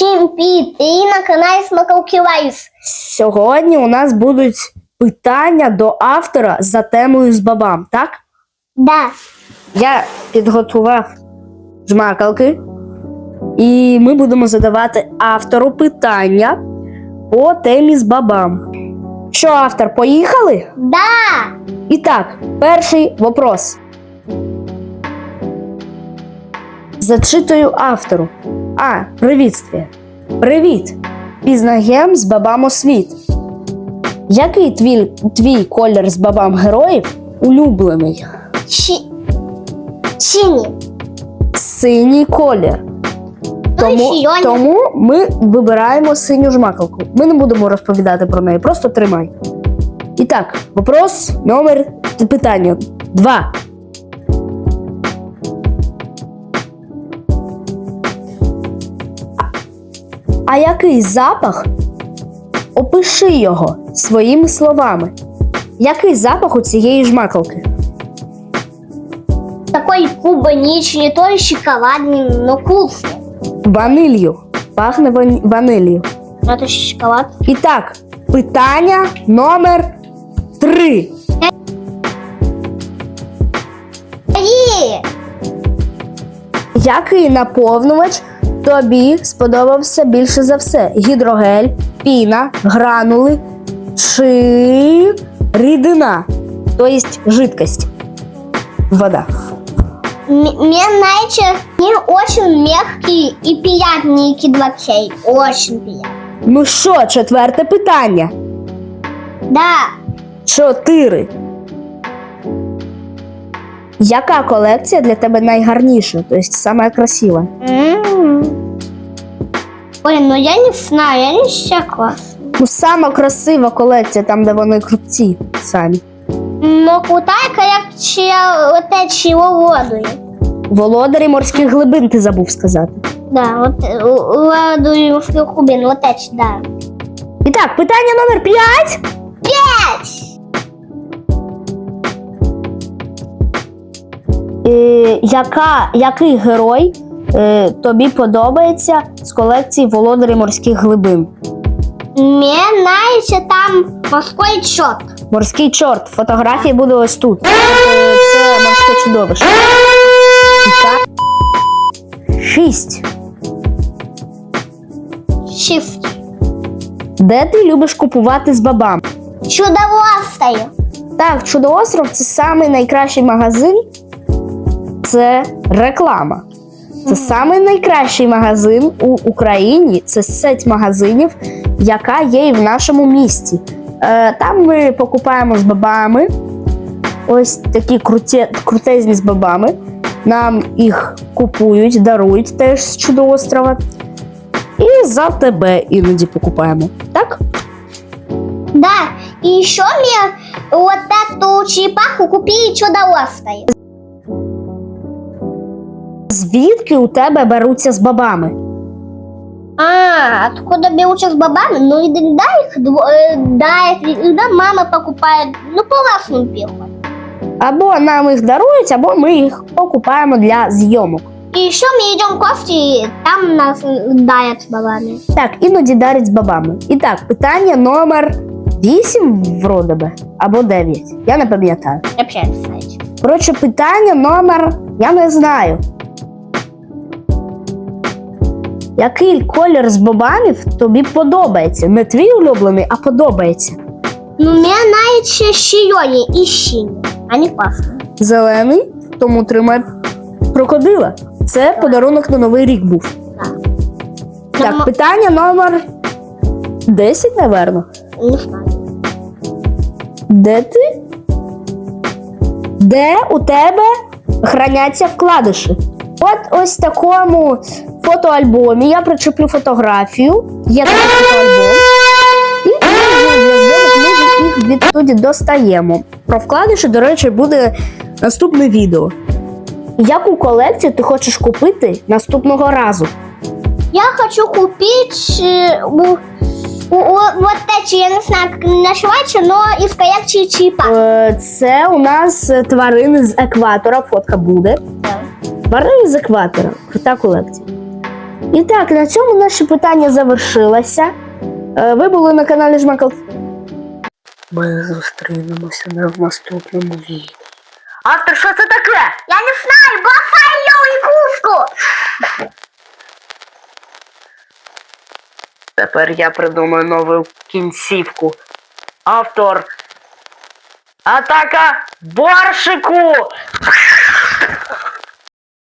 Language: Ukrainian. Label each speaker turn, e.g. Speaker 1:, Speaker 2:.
Speaker 1: Всім! І на каналі Смакалки Лайс.
Speaker 2: Сьогодні у нас будуть питання до автора за темою з бабам, так?
Speaker 1: Да.
Speaker 2: Я підготував жмакалки, і ми будемо задавати автору питання по темі з бабам. Що, автор, поїхали?
Speaker 1: Да.
Speaker 2: І так, перший вопрос. Зачитую автору. А, привітствие. Привіт! Пізнаєм з бабам у світ. Який твій, твій колір з бабам героїв улюблений?
Speaker 1: Чи... Сині.
Speaker 2: Синій колір. Тому, тому ми вибираємо синю жмакалку. Ми не будемо розповідати про неї, просто тримай. І так, вопрос номер питання. Два. А який запах? Опиши його своїми словами. Який запах у цієї жмакалки?
Speaker 1: Такой клубничный, то ли шоколадный, но вкусный.
Speaker 2: Ванилью. Пахне ван- ванилью.
Speaker 1: Это шоколад.
Speaker 2: І так, питання номер три.
Speaker 1: И
Speaker 2: Який наповнювач тобі сподобався більше за все? Гідрогель, піна, гранули чи рідина? Тобто жидкость. Вода.
Speaker 1: мне нравится, они очень мягкие и приятные кедлачей. Очень приятные.
Speaker 2: Ну що, четверте питання.
Speaker 1: Да.
Speaker 2: Чотири. Яка колекція для тебе найгарніша? Тобто саме красива?
Speaker 1: М. Ой, ну я не знаю, я не согласна.
Speaker 2: Ну, сама красива колекція, там, де вони круті самі.
Speaker 1: Но крутая коллекция вот эти воду.
Speaker 2: Володарі морських глибин ти забув сказати.
Speaker 1: Да, вот э, воду и глубин, вот эти, да.
Speaker 2: І так, питання номер 5.
Speaker 1: Пять!
Speaker 2: Яка, який герой е, тобі подобається з колекції Володарі морських глибин?
Speaker 1: Мне нравится там морской чет.
Speaker 2: Морський чорт. Фотографія буде ось тут. Е, Це морське чудовище. Так. Шість. Де ти любиш купувати з бабам?
Speaker 1: Чудовостою.
Speaker 2: Так, чудоостров це самий найкращий магазин. Це реклама. Це самий найкращий магазин у Україні. Це сеть магазинів, яка є і в нашому місті. Е, там ми покупаємо з бабами. Ось такі круті, крутезні з бабами. Нам їх купують, дарують теж з чудоострова. І за тебе іноді покупаємо. Так?
Speaker 1: Да, и еще мне вот эту черепаху купили чудовостой.
Speaker 2: Звідки у тебе беруться з бабами?
Speaker 1: А, откуда берутся с бабами? Ну, иногда их, дво- э, да, иногда мама покупает, ну, по вашему пиху.
Speaker 2: Або нам їх дарують, або ми їх покупаємо для зйомок.
Speaker 1: И еще мы идем в гости, там нас э, дают с бабами.
Speaker 2: Так, іноді дарять з бабами. І так, питання номер 8, вроде би, або 9. Я не пам'ятаю.
Speaker 1: Я вообще не знаю.
Speaker 2: Коротше, питання номер я не знаю. Який колір з бобанів тобі подобається? Не твій улюблений, а подобається.
Speaker 1: Ну, мне нравится зеленый и синий. Они классные.
Speaker 2: Зелений, тому тримай крокодила. Це подарунок на новий рік був. Так,
Speaker 1: Дома-
Speaker 2: питання номер 10, напевно.
Speaker 1: Не знаю.
Speaker 2: Де ти? Де у тебе храняться вкладиші? От ось такому фотоальбомі я причеплю фотографію. Є такий фотоальбом. І ми для зйомок ми їх відтуди достаємо. Про вкладиші, до речі, буде наступне відео. Яку колекцію ти хочеш купити наступного разу?
Speaker 1: Я хочу купить э, у- у- у- вот эти, я не знаю, как они называются, но из коллекции черепах.
Speaker 2: Е, Це у нас е, тварини з екватора, фотка буде. Тварини з екватора. Крута колекція. І так, на цьому наші питання завершилися. Е, Ви були на каналі Жмакал. Ми зустрінемося не в наступному відео. Автор, що це таке?
Speaker 1: Я не знаю, бросай ее игрушку!
Speaker 2: Тепер я придумаю нову кінцівку. Автор. Атака боршику!